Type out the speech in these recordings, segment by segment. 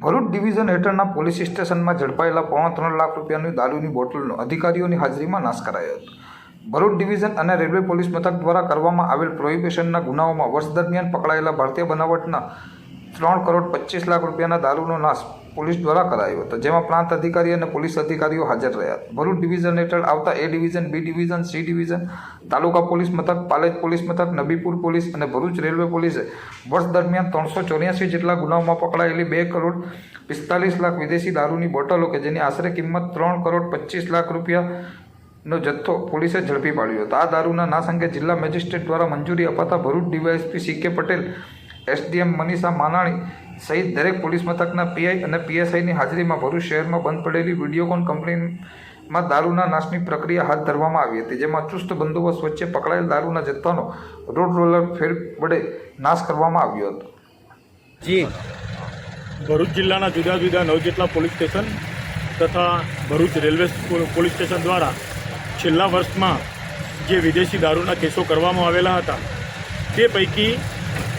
Bharuch division હેઠળના police સ્ટેશનમાં ઝડપાયેલા પોણા ત્રણ લાખ રૂપિયાની દારૂની બોટલનો અધિકારીઓની હાજરીમાં નાશ કરાયો હતો. ભરૂચ ડિવિઝન અને રેલવે પોલીસ મથક દ્વારા કરવામાં આવેલ પ્રોહિબિશનના ગુનાઓમાં વર્ષ દરમિયાન પકડાયેલા ભારતીય બનાવટના ત્રણ કરોડ પચીસ લાખ રૂપિયાના દારૂનો નાશ પોલીસ દ્વારા કરાયો હતો, જેમાં પ્રાંત અધિકારી અને પોલીસ અધિકારીઓ હાજર રહ્યા હતા. ભરૂચ ડિવિઝન હેઠળ આવતા A division B division C division taluka police મથક, પાલેજ પોલીસ મથક, નબીપુર પોલીસ અને ભરૂચ રેલવે પોલીસે વર્ષ દરમિયાન ત્રણસો ચોર્યાસી જેટલા ગુનાઓમાં પકડાયેલી બે કરોડ પિસ્તાલીસ લાખ વિદેશી દારૂની બોટલો કે જેની આશરે કિંમત ત્રણ કરોડ પચીસ લાખ રૂપિયા નો જથ્થો પોલીસે ઝડપી પાડ્યો હતો. આ દારૂના નાશ અંગે જિલ્લા મેજિસ્ટ્રેટ દ્વારા મંજૂરી અપાતા ભરૂચ ડીવાયએસપી સી કે પટેલ એસડીએમ મનીષા માનાણી સહિત દરેક પોલીસ મથકના પીઆઈ અને પીએસઆઈની હાજરીમાં ભરૂચ શહેરમાં બંધ પડેલી વિડીયોકોન કંપનીમાં દારૂના નાશની પ્રક્રિયા હાથ ધરવામાં આવી હતી જેમાં ચુસ્ત બંદોબસ્ત વચ્ચે પકડાયેલ દારૂના જથ્થાનો રોડ રોલર ફેર વડે નાશ કરવામાં આવ્યો હતો. જી. ભરૂચ જિલ્લાના જુદા જુદા નવ જેટલા પોલીસ સ્ટેશન તથા ભરૂચ રેલવે પોલીસ સ્ટેશન દ્વારા છેલ્લા વર્ષમાં જે વિદેશી દારૂના કેસો કરવામાં આવેલા હતા તે પૈકી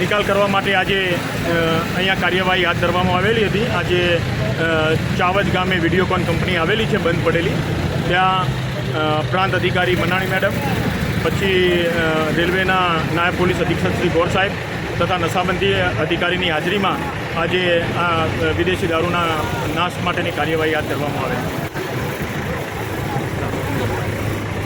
નિકાલ કરવા માટે આજે અહીંયા કાર્યવાહી હાથ ધરવામાં આવેલી હતી. આજે ચાવજ ગામે વિડીયોકોન કંપની આવેલી છે, બંધ પડેલી. ત્યાં પ્રાંત અધિકારી મનાણી મેડમ, પછી રેલવેના નાયબ પોલીસ અધિક્ષક શ્રી ગોર સાહેબ તથા નશાબંધી અધિકારીની હાજરીમાં આજે આ વિદેશી દારૂના નાશ માટેની કાર્યવાહી હાથ ધરવામાં આવેલી.